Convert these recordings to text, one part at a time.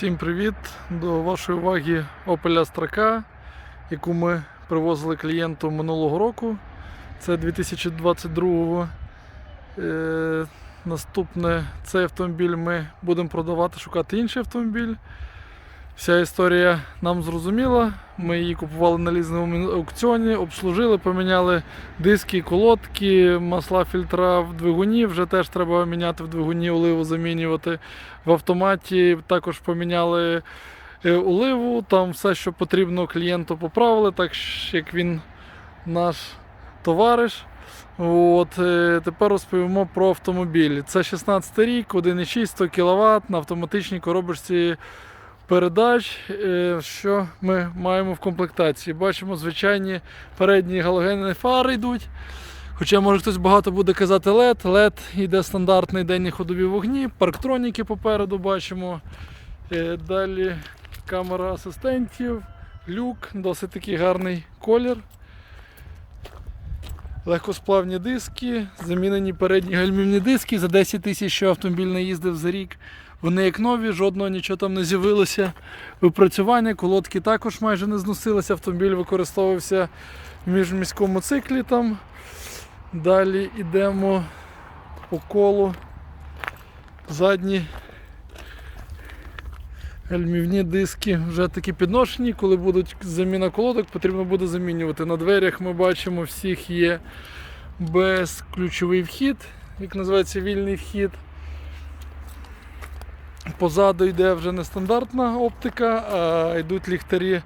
Всім привіт! До вашої уваги Opel Astra яку ми привозили клієнту минулого року. Це 2022 Е, наступне цей автомобіль ми будемо продавати, шукати інший автомобіль. Вся історія нам зрозуміла. Ми її купували на лізному аукціоні, обслужили, поміняли диски, колодки, масла фільтра в двигуні. Вже теж треба міняти в двигуні, оливу замінювати. В автоматі також поміняли е, оливу. Там все, що потрібно клієнту поправили, так як він наш товариш. От, е, тепер розповімо про автомобіль. Це 16 рік, 1,6 100 кВт на автоматичній коробочці передач. Е, Що ми маємо в комплектації? Бачимо звичайні передні галогенні фари йдуть. Хоча може хтось багато буде казати LED. LED йде стандартний денні ходові вогні, парктроніки попереду бачимо. Е, Далі камера асистентів, люк, досить такий гарний колір. Легкосплавні диски, замінені передні гальмівні диски за 10 тисяч, що автомобіль не їздив за рік. Вони як нові, жодного нічого там не з'явилося. Випрацювання, колодки також майже не зносилися. Автомобіль використовувався в міжміському циклі там. Далі йдемо по колу. Задні гальмівні диски вже такі підношені. Коли будуть заміна колодок, потрібно буде замінювати. На дверях ми бачимо, всіх є безключовий вхід, як називається вільний вхід. Позаду йде вже не стандартна оптика, а йдуть ліхтарі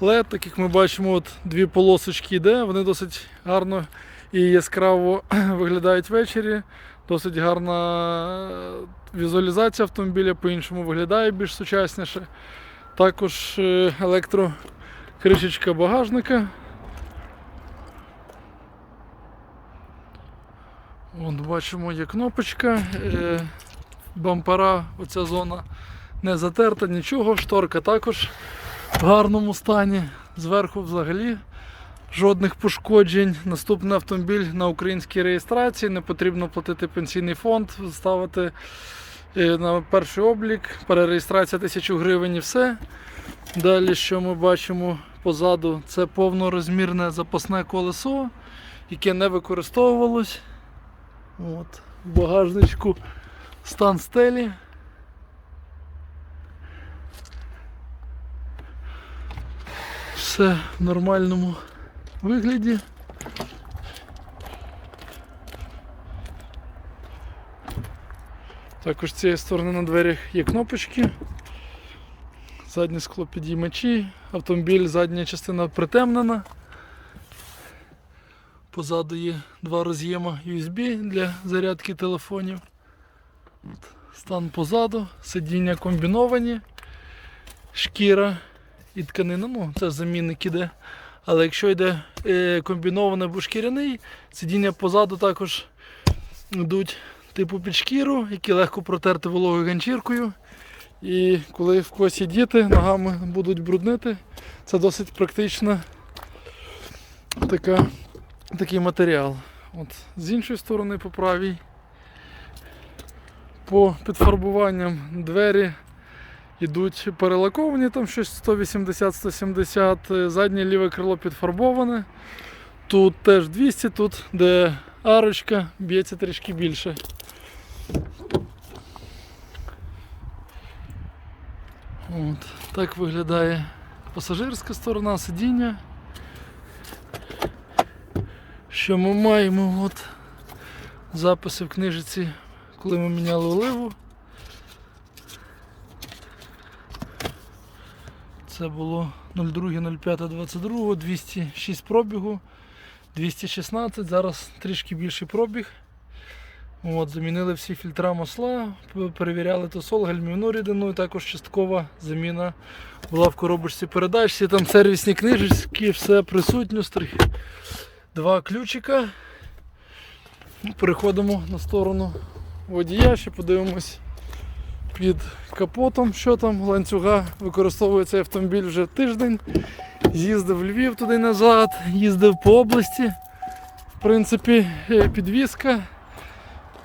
LED, так як ми бачимо, от дві полосочки йде, вони досить гарно і яскраво виглядають ввечері. Досить гарна візуалізація автомобіля, по-іншому виглядає більш сучасніше. Також е, електрокришечка багажника. От бачимо, є кнопочка. Бампера, оця зона не затерта, нічого, шторка також в гарному стані. Зверху взагалі жодних пошкоджень. Наступний автомобіль на українській реєстрації, не потрібно платити пенсійний фонд, ставити е, на перший облік, перереєстрація 1000 гривень і все. Далі, що ми бачимо позаду, це повнорозмірне запасне колесо, яке не використовувалось. От, в багажничку стан стелі. Все в нормальному вигляді. Також з цієї сторони на дверях є кнопочки. Заднє скло підіймачі, автомобіль, задня частина притемнена. Позаду є два роз'єма USB для зарядки телефонів. Стан позаду, сидіння комбіновані, шкіра і тканина. Ну, це замінник іде. Але якщо йде е, комбінований або шкіряний, сидіння позаду також йдуть типу під шкіру, які легко протерти вологою ганчіркою. І коли в когось діти, ногами будуть бруднити, це досить практична така, такий матеріал. От, з іншої сторони, по правій, по підфарбуванням двері йдуть перелаковані, там щось 180-170, заднє ліве крило підфарбоване. Тут теж 200, тут де арочка б'ється трішки більше. От, так виглядає пасажирська сторона сидіння. Що ми маємо? От, записи в книжиці, коли ми міняли оливу. Це було 02.05.22, 206 пробігу, 216, зараз трішки більший пробіг. От, Замінили всі фільтра масла, перевіряли тосол, гальмівну рідину, і також часткова заміна була в коробочці передач. Всі там сервісні книжечки, все присутньо. Два ключика. Ну, Переходимо на сторону водія, ще подивимось під капотом, що там, ланцюга використовує цей автомобіль вже тиждень. З'їздив в Львів туди назад, їздив по області. В принципі, е, підвізка.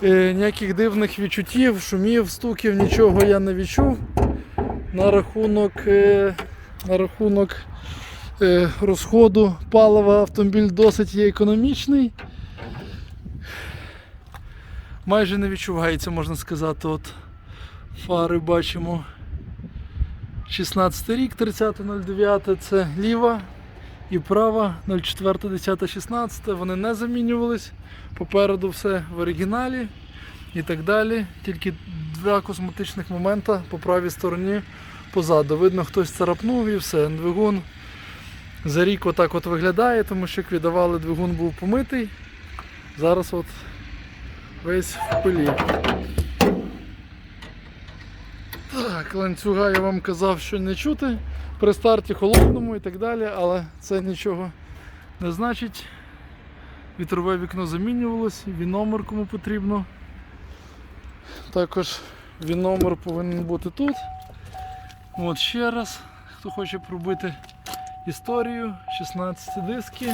Е, Ніяких дивних відчуттів, шумів, стуків, нічого я не відчув. на рахунок, е, на рахунок розходу палива автомобіль досить є економічний. Майже не відчувається, можна сказати. От фари бачимо. 16 рік, 30.09 це ліва і права 04.10.16. Вони не замінювались. Попереду все в оригіналі і так далі. Тільки два косметичних момента по правій стороні позаду. Видно, хтось царапнув і все. Двигун за рік отак от виглядає, тому що як віддавали, двигун був помитий. Зараз от весь в пилі. Так, ланцюга я вам казав, що не чути при старті холодному і так далі, але це нічого не значить. Вітрове вікно замінювалось, він номер кому потрібно. Також він номер повинен бути тут. От ще раз, хто хоче пробити історію, 16 диски.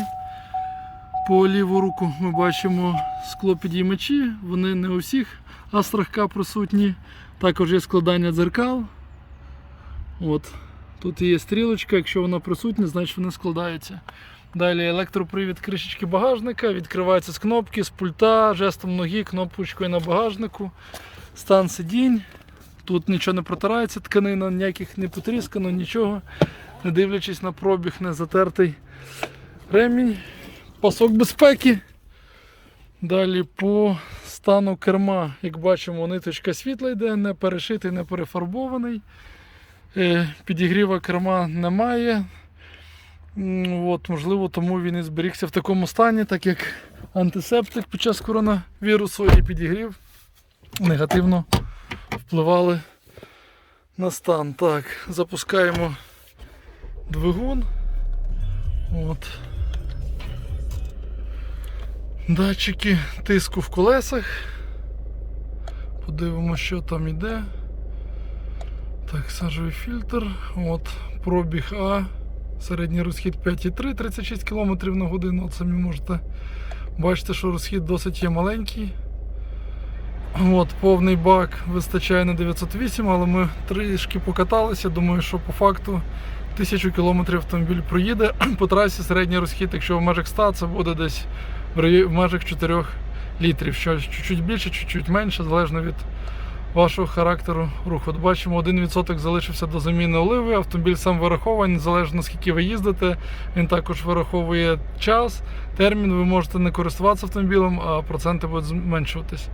По ліву руку ми бачимо склопідіймачі, вони не у всіх астрах К присутні. Також є складання дзеркал. От. Тут є стрілочка, якщо вона присутня, значить вона складається. Далі електропривід кришечки багажника, відкривається з кнопки, з пульта, жестом ноги, кнопочкою на багажнику, стан сидінь. Тут нічого не протирається, тканина ніяких не потріскано, нічого. Не дивлячись на пробіг, не затертий ремінь, пасок безпеки. Далі по стану керма, як бачимо, ниточка світла йде, не перешитий, не перефарбований. Е, Підігріва керма немає. От, можливо, тому він і зберігся в такому стані, так як антисептик під час коронавірусу і підігрів негативно впливали на стан. Так, запускаємо двигун. От. Датчики тиску в колесах. Подивимося, що там іде. Так, сажовий фільтр. От, пробіг А. Середній розхід 5,3, 36 км на годину. От самі можете бачити, що розхід досить є маленький. От, повний бак вистачає на 908, але ми трішки покаталися. Думаю, що по факту 1000 км автомобіль проїде. По трасі середній розхід, якщо в межах 100, це буде десь в межах 4 літрів. Що чуть-чуть більше, чуть-чуть менше, залежно від вашого характеру руху. От бачимо, 1% залишився до заміни оливи. Автомобіль сам вирахований, незалежно скільки ви їздите. Він також вираховує час, термін. Ви можете не користуватися автомобілем, а проценти будуть зменшуватись.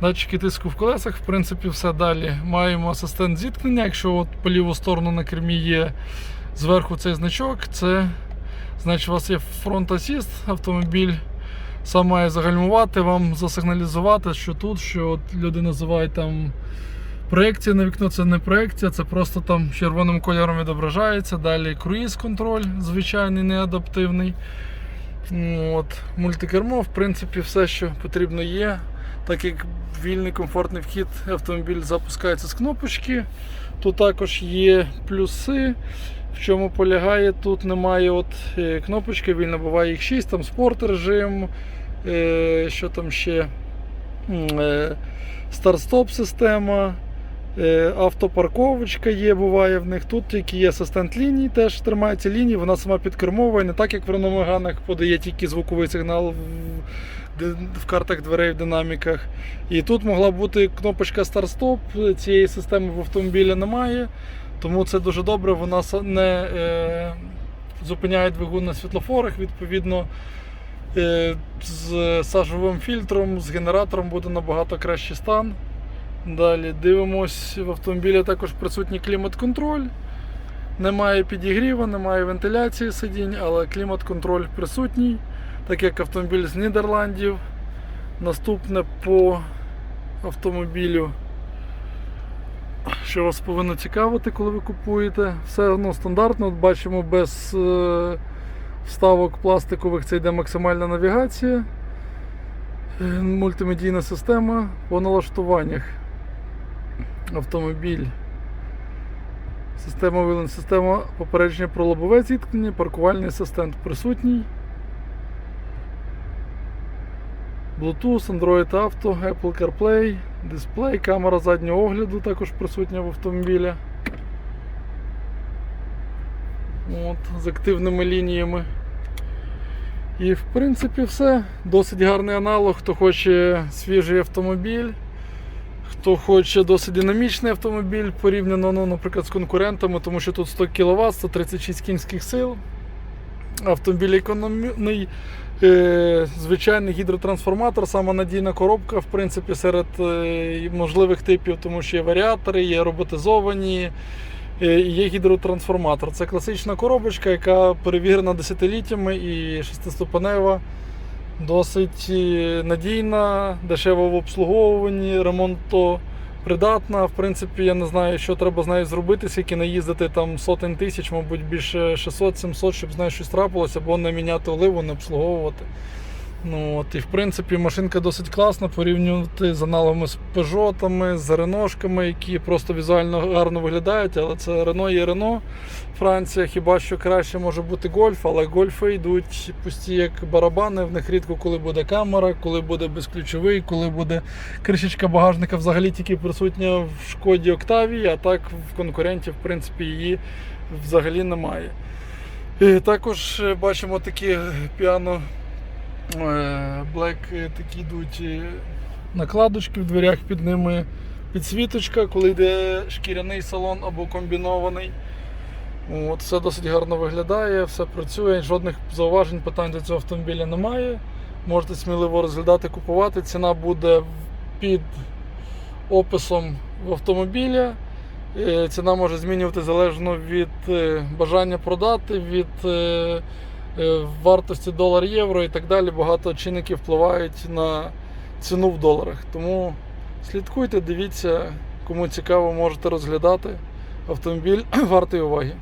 Датчики тиску в колесах, в принципі, все далі. Маємо асистент зіткнення. Якщо от по ліву сторону на кермі є зверху цей значок, це значить у вас є фронт асіст, автомобіль сам має загальмувати, вам засигналізувати, що тут, що от люди називають там проекція на вікно, це не проекція, це просто там червоним кольором відображається. Далі круїз контроль, звичайний, неадаптивний. От, мультикермо, в принципі, все, що потрібно є. Так як вільний комфортний вхід, автомобіль запускається з кнопочки. Тут також є плюси. В чому полягає, тут немає от е, кнопочки, вільно буває їх 6, там спорт режим, е, що там ще е, старт-стоп система, автопарковочка є, буває в них. Тут тільки є асистент лінії, теж тримається лінії, вона сама підкермовує, не так як в Megane подає тільки звуковий сигнал в картах дверей в динаміках. І тут могла бути кнопочка старт-стоп, цієї системи в автомобілі немає. Тому це дуже добре, вона не е, зупиняє двигун на світлофорах. Відповідно, е, з сажовим фільтром, з генератором буде набагато кращий стан. Далі дивимось, в автомобілі також присутній клімат-контроль. Немає підігріву, немає вентиляції сидінь, але клімат-контроль присутній, так як автомобіль з Нідерландів. Наступне по автомобілю що вас повинно цікавити, коли ви купуєте. Все ну, стандартно, бачимо без е, вставок пластикових це йде максимальна навігація, е, мультимедійна система по налаштуваннях. Автомобіль. Система вилин, система попередження про лобове зіткнення, паркувальний асистент присутній. Bluetooth, Android Auto, Apple CarPlay, дисплей, камера заднього огляду також присутня в автомобілі. От, з активними лініями. І в принципі все. Досить гарний аналог. Хто хоче свіжий автомобіль, хто хоче досить динамічний автомобіль порівняно, ну, наприклад, з конкурентами, тому що тут 100 кВт, 136 кінських сил. Автомобіль економний, е, звичайний гідротрансформатор, сама надійна коробка, в принципі, серед е, можливих типів, тому що є варіатори, є роботизовані, е, є гідротрансформатор. Це класична коробочка, яка перевірена десятиліттями і шестиступенева, досить е, надійна, дешева в обслуговуванні, ремонтопридатна. В принципі, я не знаю, що треба з нею зробити, скільки наїздити там сотень тисяч, мабуть, більше 600-700, щоб з нею щось трапилося, або не міняти оливу, не обслуговувати. Ну, от, і в принципі машинка досить класна порівнювати з аналогами з пежотами, з реношками, які просто візуально гарно виглядають, але це Рено є Рено. Франція хіба що краще може бути гольф, але гольфи йдуть пусті як барабани. В них рідко коли буде камера, коли буде безключовий, коли буде кришечка багажника взагалі тільки присутня в шкоді Октавії, а так в конкурентів, в принципі, її взагалі немає. І також е, бачимо такі піано е, Black е, такі йдуть е, накладочки в дверях під ними підсвіточка, коли йде шкіряний салон або комбінований. От, все досить гарно виглядає, все працює, жодних зауважень, питань до цього автомобіля немає. Можете сміливо розглядати, купувати. Ціна буде під описом в автомобіля. Е, Ціна може змінювати залежно від е, бажання продати, від е, вартості долар-євро і так далі. Багато чинників впливають на ціну в доларах. Тому слідкуйте, дивіться, кому цікаво, можете розглядати. Автомобіль вартий уваги.